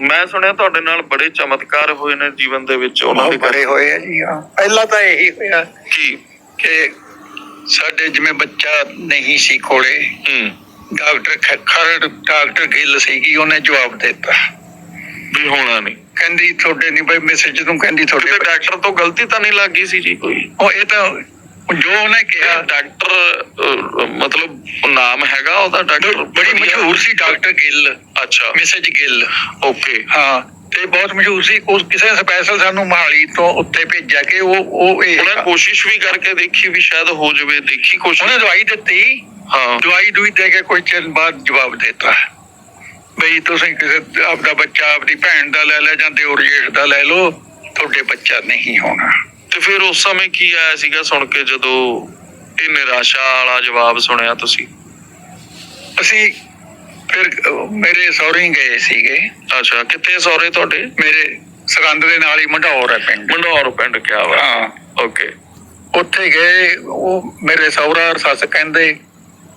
ਮੈਂ ਸੁਣਿਆ ਤੁਹਾਡੇ ਨਾਲ ਬੜੇ ਚਮਤਕਾਰ ਹੋਏ ਨੇ ਜੀਵਨ ਦੇ ਵਿੱਚ ਉਹਨਾਂ ਬਹੁਤ ਦੇ ਬੜੇ ਹੋਏ ਆ ਜੀ ਹਾਂ। ਪਹਿਲਾਂ ਤਾਂ ਇਹੀ ਹੋਇਆ ਕੀ? ਕਿ ਸਾਡੇ ਜਿਵੇਂ ਬੱਚਾ ਨਹੀਂ ਸੀ ਕੋਲੇ ਹੂੰ। ਡਾਕਟਰ ਖਰ ਡਾਕਟਰ ਗਿੱਲ ਸੀਗੀ ਉਹਨੇ ਜਵਾਬ ਦਿੱਤਾ। ਵੀ ਹੋਣਾ ਨਹੀਂ। ਕਹਿੰਦੀ ਤੁਹਾਡੇ ਨਹੀਂ ਬਈ ਮੈਸੇਜ ਨੂੰ ਕਹਿੰਦੀ ਤੁਹਾਡੇ ਡਾਕਟਰ ਤੋਂ ਗਲਤੀ ਤਾਂ ਨਹੀਂ ਲੱਗੀ ਸੀ ਜੀ ਕੋਈ? ਉਹ ਇਹ ਤਾਂ ਜੋ ਉਹਨੇ ਕਿਹਾ ਡਾਕਟਰ ਮਤਲਬ ਨਾਮ ਹੈਗਾ ਉਹਦਾ ਡਾਕਟਰ? ਬੜੀ ਮਸ਼ਹੂਰ ਸੀ ਡਾਕਟਰ ਗਿੱਲ। ਅੱਛਾ। ਮੈਸੇਜ ਗਿੱਲ। ਓਕੇ। ਹਾਂ ਤੇ ਬਹੁਤ ਮਸ਼ਹੂਰ ਸੀ। ਉਸ ਕਿਸੇ ਸਪੈਸ਼ਲ ਸਾਨੂੰ ਮਹਾਲੀ ਤੋਂ ਉੱਤੇ ਭੇਜਿਆ ਕਿ ਉਹ ਉਹ ਇਹ ਉਹਨੇ ਕੋਸ਼ਿਸ਼ ਵੀ ਕਰਕੇ ਦੇਖੀ ਵੀ ਸ਼ਾਇਦ ਹੋ ਜਾਵੇ ਦੇਖੀ ਕੋਸ਼ਿਸ਼। ਉਹਨੇ ਦਵਾਈ ਦਿੱਤੀ। ਹਾਂ। ਦਵਾਈ ਦੂਈ ਦੇ ਕੇ ਕੋਈ ਚਿਰ ਬਾਅਦ ਜਵਾਬ ਦਿੱਤਾ। ਬਈ ਤੁਸੀਂ ਕਿਸੇ ਆਪਦਾ ਬੱਚਾ ਆਪਦੀ ਭੈਣ ਦਾ ਲੈ ਲੈ ਜਾਂ ਦਿਓਰ ਜੇਠ ਦਾ ਲੈ ਲਓ ਤੁਹਾਡੇ ਬੱਚਾ ਨਹੀਂ ਹੋਣਾ। ਤੇ ਫਿਰ ਉਸ ਸਮੇਂ ਕੀ ਆਇਆ ਸੀਗਾ ਸੁਣ ਕੇ ਜਦੋਂ ਇਹ ਨਿਰਾਸ਼ਾ ਵਾਲਾ ਜਵਾਬ ਸੁਣਿਆ ਤੁਸੀਂ? ਅਸੀਂ ਫਿਰ ਮੇਰੇ ਸਹੁਰੇ ਗਏ ਸੀਗੇ। ਅੱਛਾ ਕਿੱਥੇ ਸੌਰੇ ਤੁਹਾਡੇ? ਮੇਰੇ ਸਰੰਦ ਦੇ ਨਾਲ ਹੀ ਮੰਡੌਰ ਹੈ ਪਿੰਡ। ਮੰਡੌਰ ਪਿੰਡ ਕਿਆ ਵਾ ਹਾਂ। ਓਕੇ। ਉੱਥੇ ਗਏ ਉਹ ਮੇਰੇ ਸਹੁਰਾ ਔਰ ਸੱਸ ਕਹਿੰਦੇ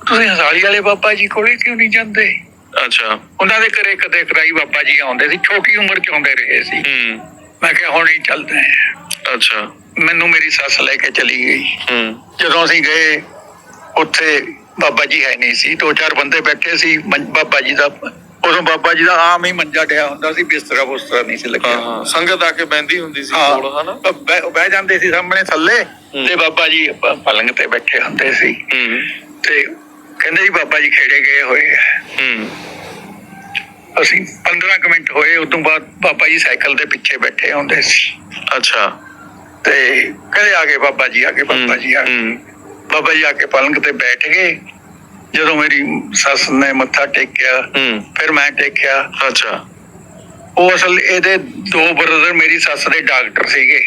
ਤੁਸੀਂ ਹਸਾਲੀ ਵਾਲੇ ਬਾਬਾ ਜੀ ਕੋਲੇ ਕਿਉਂ ਨਹੀਂ ਜਾਂਦੇ? ਅੱਛਾ। ਉਹਨਾਂ ਦੇ ਘਰੇ ਕਦੇ ਕਰਾਈ ਬਾਬਾ ਜੀ ਆਉਂਦੇ ਸੀ ਛੋਟੀ ਉਮਰ ਚ ਆਉਂਦੇ ਰਹੇ ਸੀ। ਹੂੰ। ਮੈਂ ਕਿਹਾ ਹੁਣ ਹੀ ਚੱਲਦੇ ਹਾਂ। ਅੱਛਾ। ਮੈਨੂੰ ਮੇਰੀ ਸੱਸ ਲੈ ਕੇ ਚਲੀ ਗਈ। ਹੂੰ। ਜਦੋਂ ਅਸੀਂ ਗਏ ਉੱਥੇ ਬਾਬਾ ਜੀ ਹੈ ਨਹੀਂ ਸੀ। ਦੋ ਚਾਰ ਬੰਦੇ ਬੈਠੇ ਸੀ। ਮੰ- ਬਾਬਾ ਜੀ ਦਾ ਉਦੋਂ ਬਾਬਾ ਜੀ ਦਾ ਆਮ ਹੀ ਮੰਜਾ ਡਿਆ ਹੁੰਦਾ ਸੀ। ਬਿਸਤਰਾ ਬੁਸਤਰਾ ਨਹੀਂ ਸੀ ਹਾਂ ਲੱਗਿਆ। ਹਾਂ ਸੰਗਤ ਆ ਕੇ ਬੈੰਦੀ ਹੁੰਦੀ ਸੀ ਹਾਂ। ਕੋਲ ਹਨਾ? ਬਹਿ ਬਹਿ ਜਾਂਦੇ ਸੀ ਸਾਹਮਣੇ ਥੱਲੇ। ਹੂੰ। ਤੇ ਬਾਬਾ ਜੀ ਪ- ਪਲੰਗ ਤੇ ਬੈਠੇ ਹੁੰਦੇ ਸੀ। ਹੂੰ। ਤੇ ਕਹਿੰਦੇ ਜੀ ਬਾਬਾ ਜੀ ਖੇੜੇ ਗਏ ਹੋਏ ਆ। ਹੂੰ। ਅਸੀਂ 15 ਕੁ ਮਿੰਟ ਹੋਏ। ਉਦੋਂ ਬਾਅਦ ਬਾਬਾ ਜੀ ਸਾਈਕਲ ਦੇ ਪਿੱਛੇ ਬੈਠੇ ਹੁੰਦੇ ਸੀ। ਅੱਛਾ। ਤੇ ਕਹਿੰਦੇ ਆ ਗਏ ਬਾਬਾ ਜੀ ਆ ਗਏ ਬਾਬਾ ਜੀ ਆ ਗਏ ਬਾਬਾ ਜੀ ਆ ਕੇ ਪਲੰਗ ਤੇ ਬੈਠ ਗਏ। ਜਦੋਂ ਮੇਰੀ ਸੱਸ ਨੇ ਮੱਥਾ ਟੇਕਿਆ ਫਿਰ ਮੈਂ ਟੇਕਿਆ। ਅੱਛਾ। ਉਹ ਅਸਲ ਇਹਦੇ ਦੋ ਬ੍ਰਦਰ ਮੇਰੀ ਸੱਸ ਦੇ ਡਾਕਟਰ ਸੀਗੇ।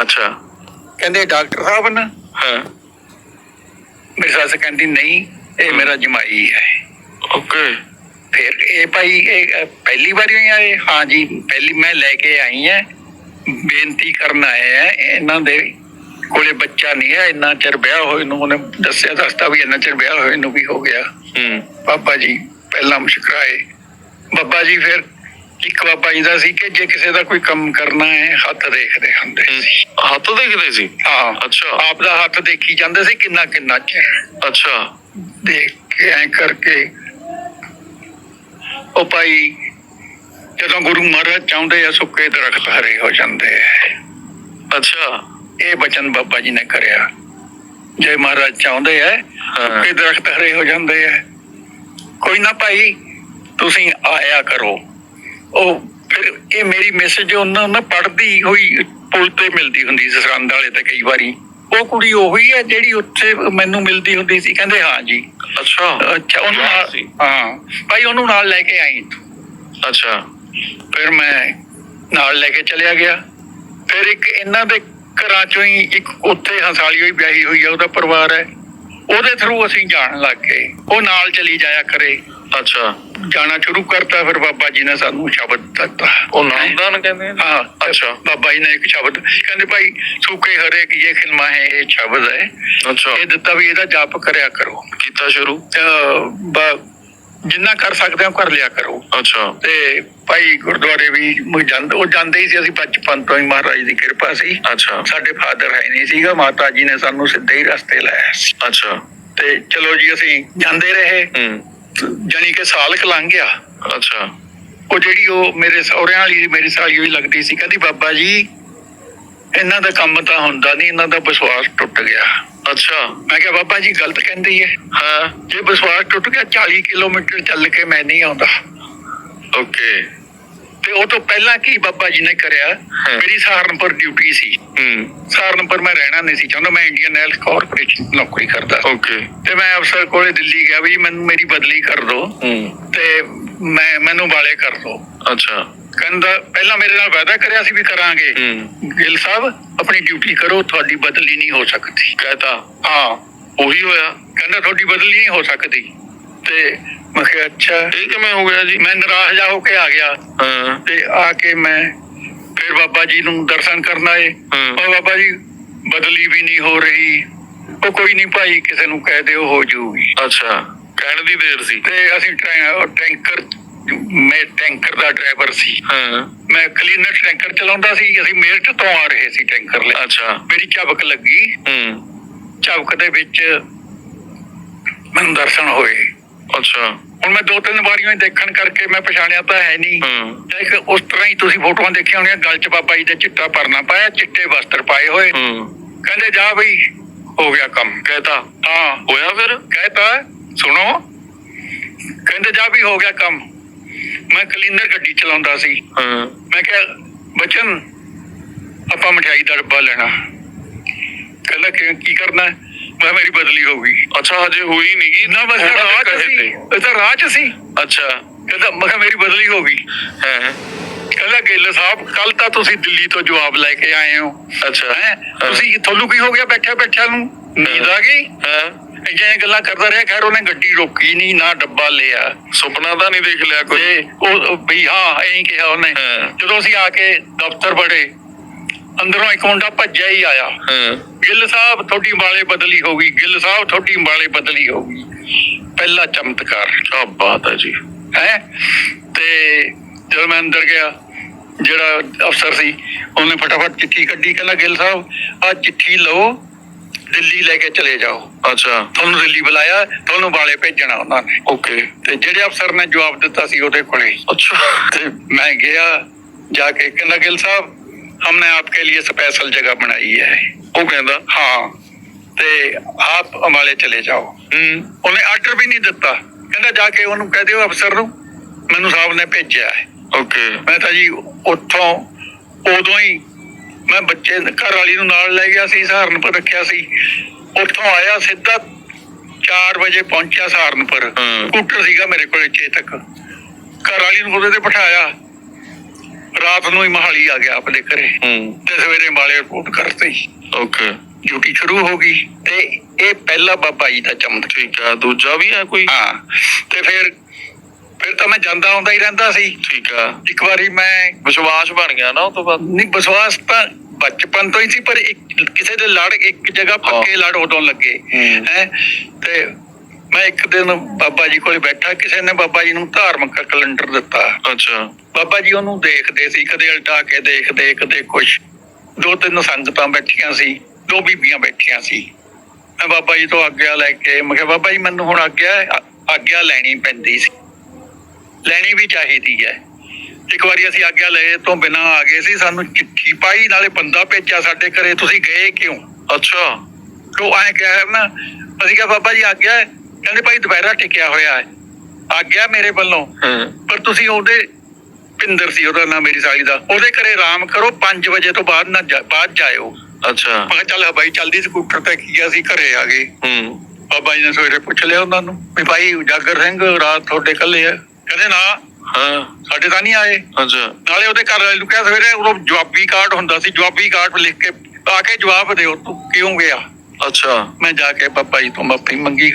ਅੱਛਾ। ਕਹਿੰਦੇ ਡਾਕਟਰ ਸਾਹਿਬ ਨਾ ਹਾਂ। ਮੇਰੀ ਸੱਸ ਕਹਿੰਦੀ ਨਹੀਂ ਇਹ ਮੇਰਾ ਜਮਾਈ ਹੈ। ਓਕੇ। ਫਿਰ ਇਹ ਭਾਈ ਇਹ ਪਹਿਲੀ ਵਾਰੀ ਆਏ ਹਾਂ ਜੀ ਪਹਿਲੀ ਮੈਂ ਲੈ ਕੇ ਆਈ ਹਾਂ। ਬੇਨਤੀ ਕਰਨ ਆਏ ਆ ਇਹਨਾਂ ਦੇ ਕੋਲੇ ਬੱਚਾ ਨਹੀਂ ਹੈ ਇੰਨਾ ਚਿਰ ਵਿਆਹ ਹੋਏ ਨੂੰ ਉਹਨੇ ਦੱਸਿਆ ਦੱਸਤਾ ਵੀ ਇੰਨਾ ਚਿਰ ਵਿਆਹ ਹੋਏ ਨੂੰ ਵੀ ਹੋ ਗਿਆ। ਹੂੰ। ਬਾਬਾ ਜੀ ਪਹਿਲਾਂ ਮੁਸ਼ਕਰਾਏ। ਬਾਬਾ ਜੀ ਫਿਰ ਇੱਕ ਬਾਬਾ ਜੀ ਦਾ ਸੀ ਕਿ ਜੇ ਕਿਸੇ ਦਾ ਕੋਈ ਕੰਮ ਕਰਨਾ ਹੈ ਹੱਥ ਦੇਖਦੇ ਹੁੰਦੇ ਸੀ। ਹੱਥ ਦੇਖਦੇ ਸੀ? ਹਾਂ। ਅੱਛਾ। ਆਪ ਦਾ ਹੱਥ ਦੇਖੀ ਜਾਂਦੇ ਸੀ ਕਿੰਨਾ ਕਿੰਨਾ ਚਿਰ। ਅੱਛਾ। ਦੇਖ ਕੇ ਐ ਕਰਕੇ ਉਹ ਭਾਈ ਜਦੋਂ ਗੁਰੂ ਮਹਾਰਾਜ ਚਾਹੁੰਦੇ ਆ ਸੁੱਕੇ ਦਰਖਤ ਹਰੇ ਹੋ ਜਾਂਦੇ ਆ। ਅੱਛਾ। ਇਹ ਬਚਨ ਬਾਬਾ ਜੀ ਨੇ ਕਰਿਆ। ਜੇ ਮਹਾਰਾਜ ਚਾਹੁੰਦੇ ਆ ਸੁੱਕੇ ਦਰਖਤ ਹਰੇ ਹੋ ਜਾਂਦੇ ਆ। ਕੋਈ ਨਾ ਭਾਈ ਤੁਸੀਂ ਆਇਆ ਕਰੋ। ਉਹ ਫਿਰ ਇਹ ਮੇਰੀ ਮੈਸੇਜ ਉਹਨਾਂ ਉਹਨਾਂ ਪੜ੍ਹਦੀ ਹੋਈ ਪੁਲ ਤੇ ਮਿਲਦੀ ਹੁੰਦੀ ਸੀ ਸਰੰਦ ਵਾਲੇ ਤੇ ਕਈ ਵਾਰੀ। ਉਹ ਕੁੜੀ ਉਹੀ ਹੈ ਜਿਹੜੀ ਉੱਥੇ ਮੈਨੂੰ ਮਿਲਦੀ ਹੁੰਦੀ ਸੀ ਕਹਿੰਦੇ ਹਾਂ ਜੀ। ਅੱਛਾ। ਅੱਛਾ ਉਹਨੂੰ। ਹਾਂ। ਭਾਈ ਉਹਨੂੰ ਨਾਲ ਲੈ ਕੇ ਆਈ। ਅੱਛਾ। ਫਿਰ ਮੈਂ ਨਾਲ ਲੈ ਕੇ ਚਲਿਆ ਗਿਆ। ਫਿਰ ਇੱਕ ਇਹਨਾਂ ਦੇ ਘਰਾਂ ਚੋਂ ਹੀ ਇੱਕ ਉੱਥੇ ਹੰਸਾਲੀ ਹੋਈ ਵਿਆਹੀ ਹੋਈ ਆ ਉਹਦਾ ਪਰਿਵਾਰ ਹੈ। ਉਹਦੇ ਥਰੂ ਅਸੀਂ ਜਾਣ ਲੱਗ ਗਏ। ਉਹ ਨਾਲ ਚਲੀ ਜਾਇਆ ਕਰੇ। ਅੱਛਾ। ਜਾਣਾ ਸ਼ੁਰੂ ਕਰਤਾ ਫਿਰ ਬਾਬਾ ਜੀ ਨੇ ਸਾਨੂੰ ਸ਼ਬਦ ਦਿੱਤਾ। ਉਹ ਨਾਮਦਾਨ ਕਹਿੰਦੇ? ਹਾਂ ਅੱਛਾ। ਬਾਬਾ ਜੀ ਨੇ ਇੱਕ ਸ਼ਬਦ ਕਹਿੰਦੇ ਭਾਈ ਸੂਕੇ ਹਰੇ ਕੀ ਇਹ ਖਿਲਮਾ ਹੈ ਇਹ ਸ਼ਬਦ ਹੈ। ਅੱਛਾ। ਇਹ ਦਿੱਤਾ ਵੀ ਇਹਦਾ ਜਾਪ ਕਰਿਆ ਕਰੋ। ਕੀਤਾ ਸ਼ੁਰੂ? ਜਿੰਨਾ ਕਰ ਸਕਦੇ ਹੋ ਕਰ ਲਿਆ ਕਰੋ। ਅੱਛਾ। ਤੇ ਭਾਈ ਗੁਰਦੁਆਰੇ ਵੀ ਮ- ਜਾਂਦੇ ਉਹ ਜਾਂਦੇ ਹੀ ਸੀ ਅਸੀਂ ਬਚਪਨ ਤੋਂ ਹੀ ਮਹਾਰਾਜ ਦੀ ਕਿਰਪਾ ਸੀ। ਅੱਛਾ। ਸਾਡੇ ਫਾਦਰ ਹੈ ਨਹੀਂ ਸੀਗਾ ਮਾਤਾ ਜੀ ਨੇ ਸਾਨੂੰ ਸਿੱਧੇ ਹੀ ਰਸਤੇ ਲਾਇਆ ਸੀ। ਅੱਛਾ। ਤੇ ਚਲੋ ਜੀ ਅਸੀਂ ਜਾਂਦੇ ਰਹੇ। ਜਾਣੀ ਕਿ ਸਾਲ ਕੁ ਲੰਘ ਗਿਆ। ਅੱਛਾ। ਉਹ ਜਿਹੜੀ ਉਹ ਮੇਰੇ ਸਹੁਰਿਆਂ ਵਾਲੀ ਮੇਰੀ ਸਾਲੀ ਹੋਈ ਲੱਗਦੀ ਸੀ ਕਹਿੰਦੀ ਬਾਬਾ ਜੀ ਇਹਨਾਂ ਦਾ ਕੰਮ ਤਾਂ ਹੁੰਦਾ ਨਹੀਂ ਇਹਨਾਂ ਦਾ ਵਿਸ਼ਵਾਸ ਟੁੱਟ ਗਿਆ। ਅੱਛਾ। ਮੈਂ ਕਿਹਾ ਬਾਬਾ ਜੀ ਗਲਤ ਕਹਿੰਦੀ ਹੈ ਹਾਂ। ਜੇ ਵਿਸ਼ਵਾਸ ਟੁੱਟ ਗਿਆ 40 ਕਿਲੋਮੀਟਰ ਚੱਲ ਕੇ ਮੈਂ ਨਹੀਂ ਆਉਂਦਾ। ਓਕੇ। ਤੇ ਉਹ ਤੋਂ ਪਹਿਲਾਂ ਕੀ ਬਾਬਾ ਜੀ ਨੇ ਕਰਿਆ? ਮੇਰੀ ਸਹਾਰਨਪੁਰ ਡਿਊਟੀ ਸੀ। ਹੂੰ। ਸਹਾਰਨਪੁਰ ਮੈਂ ਰਹਿਣਾ ਨਹੀਂ ਸੀ ਚਾਹੁੰਦਾ ਮੈਂ ਇੰਡੀਅਨ ਆਇਲ ਕਾਰਪੋਰੇਸ਼ਨ ਨੌਕਰੀ ਕਰਦਾ। ਓਕੇ। ਤੇ ਮੈਂ ਅਫਸਰ ਕੋਲੇ ਦਿੱਲੀ ਗਿਆ ਵੀ ਮੈਨੂੰ ਮੇਰੀ ਬਦਲੀ ਕਰ ਦਿਓ। ਹੂੰ। ਤੇ ਮੈਂ ਮੈਨੂੰ ਵਾਲੇ ਕਰ ਦਿਓ। ਅੱਛਾ। ਕਹਿੰਦਾ ਪਹਿਲਾਂ ਮੇਰੇ ਨਾਲ ਵਾਅਦਾ ਕਰਿਆ ਸੀ ਵੀ ਕਰਾਂਗੇ। ਗਿੱਲ ਸਾਹਿਬ ਆਪਣੀ ਡਿਊਟੀ ਕਰੋ ਤੁਹਾਡੀ ਬਦਲੀ ਨਹੀਂ ਹੋ ਸਕਦੀ। ਕਹਤਾ। ਹਾਂ ਉਹੀ ਹੋਇਆ। ਕਹਿੰਦਾ ਤੁਹਾਡੀ ਬਦਲੀ ਨਹੀਂ ਹੋ ਸਕਦੀ। ਤੇ ਮੈਂ ਕਿਹਾ ਅੱਛਾ। ਇਹ ਕਿਵੇਂ ਹੋ ਗਿਆ ਜੀ? ਮੈਂ ਨਿਰਾਸ਼ ਜਾ ਹੋ ਕੇ ਆ ਗਿਆ। ਹਾਂ। ਤੇ ਆ ਕੇ ਮੈਂ ਫਿਰ ਬਾਬਾ ਜੀ ਨੂੰ ਦਰਸ਼ਨ ਕਰਨ ਆਏ। ਉਹ ਬਾਬਾ ਜੀ ਬਦਲੀ ਵੀ ਨਹੀਂ ਹੋ ਰਹੀ। ਉਹ ਕੋਈ ਨਹੀਂ ਭਾਈ ਕਿਸੇ ਨੂੰ ਕਹਿ ਦਿਓ ਹੋ ਜਾਊਗੀ। ਅੱਛਾ। ਕਹਿਣ ਦੀ ਦੇਰ ਸੀ। ਤੇ ਅਸੀਂ ਟੈਂਕਰ ਮੈਂ ਟੈਂਕਰ ਦਾ ਡਰਾਈਵਰ ਸੀ। ਹਾਂ। ਮੈਂ ਕਲੀਨਰ ਟੈਂਕਰ ਚਲਾਉਂਦਾ ਸੀ ਅਸੀਂ ਮੇਰਠ ਤੋਂ ਆ ਰਹੇ ਸੀ ਟੈਂਕਰ ਲੈ। ਅੱਛਾ। ਮੇਰੀ ਝਬਕ ਲੱਗੀ। ਹੂੰ। ਝਬਕ ਦੇ ਵਿੱਚ ਮੈਨੂੰ ਦਰਸ਼ਨ ਹੋਏ। ਅੱਛਾ। ਹੁਣ ਮੈਂ ਦੋ ਤਿੰਨ ਵਾਰੀਆਂ ਹੀ ਦੇਖਣ ਕਰਕੇ ਮੈਂ ਪਛਾਣਿਆ ਤਾਂ ਹੈ ਨਹੀਂ। ਇੱਕ ਉਸ ਤਰ੍ਹਾਂ ਹੀ ਤੁਸੀਂ ਫੋਟੋਆਂ ਦੇਖੀਆਂ ਹੋਣੀਆਂ ਗਲ 'ਚ ਬਾਬਾ ਜੀ ਦੇ ਚਿੱਟਾ ਪਰਨਾ ਪਾਇਆ ਚਿੱਟੇ ਵਸਤਰ ਪਾਏ ਹੋਏ। ਕਹਿੰਦੇ ਜਾ ਬਈ ਹੋ ਗਿਆ ਕੰਮ। ਕਹਿਤਾ। ਹਾਂ। ਹੋਇਆ ਫਿਰ? ਕਹਿਤਾ ਸੁਣੋ। ਕਹਿੰਦੇ ਜਾ ਵੀ ਹੋ ਗਿਆ ਕੰਮ। ਮੈਂ ਕਲੀਨਰ ਗੱਡੀ ਚਲਾਉਂਦਾ ਸੀ। ਹਾਂ। ਮੈਂ ਕਿਹਾ ਬਚਨ ਆਪਾਂ ਮਠਿਆਈ ਦਾ ਡੱਬਾ ਲੈਣਾ। ਕਹਿੰਦਾ ਕਿ ਕੀ ਕਰਨਾ? ਹੈ? ਮੈਂ ਕਿਹਾ ਮੇਰੀ ਬਦਲੀ ਹੋ ਗਈ। ਅੱਛਾ ਹਜੇ ਹੋਈ ਨਹੀਂ ਗੀ। ਨਾ ਬਸ ਉਹਨਾਂ ਦੇ ਰਾਹ 'ਚ ਕਹੇ ਸੀ। ਤੇ। ਇਹ ਤਾਂ ਰਾਹ 'ਚ ਸੀ। ਅੱਛਾ। ਕਹਿੰਦਾ ਮੈਂ ਕਿਹਾ ਮੇਰੀ ਬਦਲੀ ਹੋ ਗਈ। ਹੈ। ਕਹਿੰਦਾ ਗਿੱਲ ਸਾਹਿਬ ਕੱਲ ਤਾਂ ਤੁਸੀਂ ਦਿੱਲੀ ਤੋਂ ਜਵਾਬ ਲੈ ਕੇ ਆਏ ਹੋ। ਅੱਛਾ। ਹੈ? ਤੁਸੀਂ ਤੁਹਾਨੂੰ ਕੀ ਹੋ ਗਿਆ ਬੈਠਾ ਬੈਠਾ ਨੂੰ? ਨੀਂਦ ਆ ਗਈ? ਹੈ। ਇੰਜੇ ਗੱਲਾਂ ਕਰਦਾ ਰਿਹਾ ਖੈਰ ਉਹਨੇ ਗੱਡੀ ਰੋਕੀ ਨਹੀਂ ਨਾ ਡੱਬਾ ਲਿਆ। ਸੁਪਨਾ ਤਾਂ ਨਹੀਂ ਦੇਖ ਲਿਆ ਕੋਈ। ਉਹ ਵੀ ਹਾਂ ਐਂ ਕਿਹਾ ਉਹਨੇ। ਜਦੋਂ ਅਸੀਂ ਆ ਕੇ ਦਫ਼ਤਰ ਬੜੇ ਅੰਦਰੋਂ ਇੱਕ ਮੁੰਡਾ ਭੱਜਿਆ ਹੀ ਆਇਆ। ਗਿੱਲ ਸਾਹਿਬ ਤੁਹਾਡੀ ਵਾਲੇ ਬਦਲੀ ਹੋ ਗਈ ਗਿੱਲ ਸਾਹਿਬ ਤੁਹਾਡੀ ਵਾਲੇ ਬਦਲੀ ਹੋ ਗਈ। ਪਹਿਲਾ ਚਮਤਕਾਰ। ਕੀ ਬਾਤ ਹੈ ਜੀ। ਹੈ? ਤੇ ਜਦੋਂ ਮੈਂ ਅੰਦਰ ਗਿਆ ਜਿਹੜਾ ਅਫਸਰ ਸੀ ਉਹਨੇ ਫਟਾਫਟ ਚਿੱਠੀ ਕੱਢੀ ਕਹਿੰਦਾ ਗਿੱਲ ਸਾਹਿਬ ਆ ਚਿੱਠੀ ਲਓ। ਦਿੱਲੀ ਲੈ ਕੇ ਚਲੇ ਜਾਓ ਅੱਛਾ ਤੁਹਾਨੂੰ ਦਿੱਲੀ ਬੁਲਾਇਆ ਤੁਹਾਨੂੰ ਵਾਲੇ ਭੇਜਣਾ ਉਹਨਾਂ ਨੇ ਓਕੇ ਤੇ ਜਿਹੜੇ ਅਫਸਰ ਨੇ ਜਵਾਬ ਦਿੱਤਾ ਸੀ ਉਹਦੇ ਕੋਲੇ ਅੱਛਾ ਤੇ मैं गया जाके कहना गिल साहब हमने आपके लिए स्पेशल जगह बनाई है ਉਹ ਕਹਿੰਦਾ हाँ ਤੇ ਆਪ ਅੰਬਾਲੇ ਚਲੇ ਜਾਓ ਹੂੰ ਉਹਨੇ ਆਰਡਰ ਵੀ ਨਹੀਂ ਦਿੱਤਾ ਕਹਿੰਦਾ ਜਾ ਕੇ ਉਹਨੂੰ ਕਹਿ ਦਿਓ ਅਫਸਰ ਨੂੰ ਮੈਨੂੰ ਸਾਹਿਬ ਨੇ ਭੇਜਿਆ ਹੈ ਓਕੇ ਮੈਂ ਤਾਂ ਜੀ ਉੱਥੋਂ ਉਦੋਂ ਹੀ ਮੈਂ ਬੱਚੇ ਘਰ ਵਾਲੀ ਨੂੰ ਨਾਲ ਲੈ ਗਿਆ ਸੀ ਸਹਾਰਨਪੁਰ ਰੱਖਿਆ ਸੀ। ਉੱਥੋਂ ਆਇਆ ਸਿੱਧਾ 4 ਵਜੇ ਪਹੁੰਚਿਆ ਸਹਾਰਨਪੁਰ। ਸਕੂਟਰ ਸੀਗਾ ਮੇਰੇ ਕੋਲੇ ਚੇਤਕ ਘਰ ਵਾਲੀ ਨੂੰ ਉਹਦੇ ਤੇ ਬਿਠਾਇਆ। ਰਾਤ ਨੂੰ ਹੀ ਮਹਾਲੀ ਆ ਗਿਆ ਆਪਣੇ ਘਰੇ। ਤੇ ਸਵੇਰੇ ਵਾਲੇ ਰਿਪੋਰਟ ਕਰਤੇ। ਓਕੇ। ਡਿਊਟੀ ਸ਼ੁਰੂ ਹੋ ਗਈ। ਤੇ ਇਹ ਪਹਿਲਾ ਬਾਬਾ ਜੀ ਦਾ ਚਮਤਕਾਰ। ਠੀਕ ਆ ਦੂਜਾ ਵੀ ਹੈ ਕੋਈ? ਹਾਂ। ਤੇ ਫਿਰ ਫਿਰ ਤਾਂ ਮੈਂ ਜਾਂਦਾ ਆਉਂਦਾ ਹੀ ਰਹਿੰਦਾ ਸੀ। ਠੀਕ ਆ। ਇੱਕ ਵਾਰੀ ਮੈਂ ਵਿਸ਼ਵਾਸ ਬਣ ਗਿਆ ਨਾ ਉਹ ਤੋਂ ਬਾਅਦ? ਨਹੀਂ ਵਿਸ਼ਵਾਸ ਤਾਂ ਬਚਪਨ ਤੋਂ ਹੀ ਸੀ ਪਰ ਇੱਕ ਕਿਸੇ ਦੇ ਲੜ ਇੱਕ ਜਗ੍ਹਾ ਪੱਕੇ ਲੜ ਉਦੋਂ ਲੱਗੇ। ਹੂੰ। ਤੇ ਮੈਂ ਇੱਕ ਦਿਨ ਬਾਬਾ ਜੀ ਕੋਲੇ ਬੈਠਾ ਕਿਸੇ ਨੇ ਬਾਬਾ ਜੀ ਨੂੰ ਧਾਰਮਿਕ ਕੈਲੰਡਰ ਦਿੱਤਾ। ਅੱਛਾ। ਬਾਬਾ ਜੀ ਉਹਨੂੰ ਦੇਖਦੇ ਸੀ ਕਦੇ ਉਲਟਾ ਕੇ ਦੇਖਦੇ ਕਦੇ ਕੁਛ। ਦੋ ਤਿੰਨ ਸੰਗਤਾਂ ਬੈਠੀਆਂ ਸੀ ਦੋ ਬੀਬੀਆਂ ਬੈਠੀਆਂ ਸੀ। ਮੈਂ ਬਾਬਾ ਜੀ ਤੋਂ ਆਗਿਆ ਲੈ ਕੇ ਮੈਂ ਕਿਹਾ ਬਾਬਾ ਜੀ ਮੈਨੂੰ ਹੁਣ ਆਗਿਆ ਆਗਿਆ ਲੈਣੀ ਪੈਂਦੀ ਸੀ। ਲੈਣੀ ਵੀ ਚਾਹੀਦੀ ਹੈ। ਇੱਕ ਵਾਰੀ ਅਸੀਂ ਆਗਿਆ ਲਏ ਤੋਂ ਬਿਨਾਂ ਆ ਗਏ ਸੀ। ਸਾਨੂੰ ਚਿੱਠੀ ਪਾਈ ਨਾਲੇ ਬੰਦਾ ਭੇਜਿਆ ਸਾਡੇ ਘਰੇ। ਤੁਸੀਂ ਗਏ ਕਿਉਂ? ਅੱਛਾ। ਉਹ ਐਂ ਕਿਹਾ ਨਾ ਅਸੀਂ ਕਿਹਾ ਬਾਬਾ ਜੀ ਆਗਿਆ ਕਹਿੰਦੇ ਭਾਈ ਦੁਪਹਿਰਾ ਟਿਕਿਆ ਹੋਇਆ ਹੈ। ਆਗਿਆ ਮੇਰੇ ਵੱਲੋਂ। ਪਰ ਤੁਸੀਂ ਉਹਦੇ ਪਿੰਦਰ ਸੀ ਉਹਦਾ ਨਾਮ ਮੇਰੀ ਸਾਲੀ ਦਾ। ਉਹਦੇ ਘਰੇ ਆਰਾਮ ਕਰੋ 5 ਵਜੇ ਤੋਂ ਬਾਅਦ ਨਾ ਬਾਅਦ ਜਾਇਓ। ਅੱਛਾ। ਮੈਂ ਕਿਹਾ ਚੱਲ ਬਾਈ ਜਲਦੀ ਸਕੂਟਰ ਤੇ ਕੀ ਅਸੀਂ ਘਰੇ ਆ ਗਏ। ਹੂੰ। ਬਾਬਾ ਜੀ ਨੇ ਸਵੇਰੇ ਪੁੱਛ ਲਿਆ ਉਹਨਾਂ ਨੂੰ ਵੀ ਭਾਈ ਉਜਾਗਰ ਸਿੰਘ ਰਾਤ ਤੁਹਾਡੇ ਕੱਲੇ ਆ। ਕਹਿੰਦੇ ਨਾ ਹਾਂ। ਸਾਡੇ ਤਾਂ ਨਹੀਂ ਆਏ। ਅੱਛਾ। ਨਾਲੇ ਉਹਦੇ ਘਰ ਵਾਲੇ ਨੂੰ ਕਿਹਾ ਸਵੇਰੇ ਉਦੋਂ ਜਵਾਬੀ ਕਾਰਡ ਹੁੰਦਾ ਸੀ ਜਵਾਬੀ ਕਾਰਡ ਲਿਖ ਕੇ ਆ ਕੇ ਜਵਾਬ ਦਿਓ ਤੂੰ ਕਿਉਂ ਗਿਆ? ਅੱਛਾ। ਮੈਂ ਜਾ ਕੇ ਬਾਬਾ ਜੀ ਤੋਂ ਮਾਫੀ ਮੰਗੀ।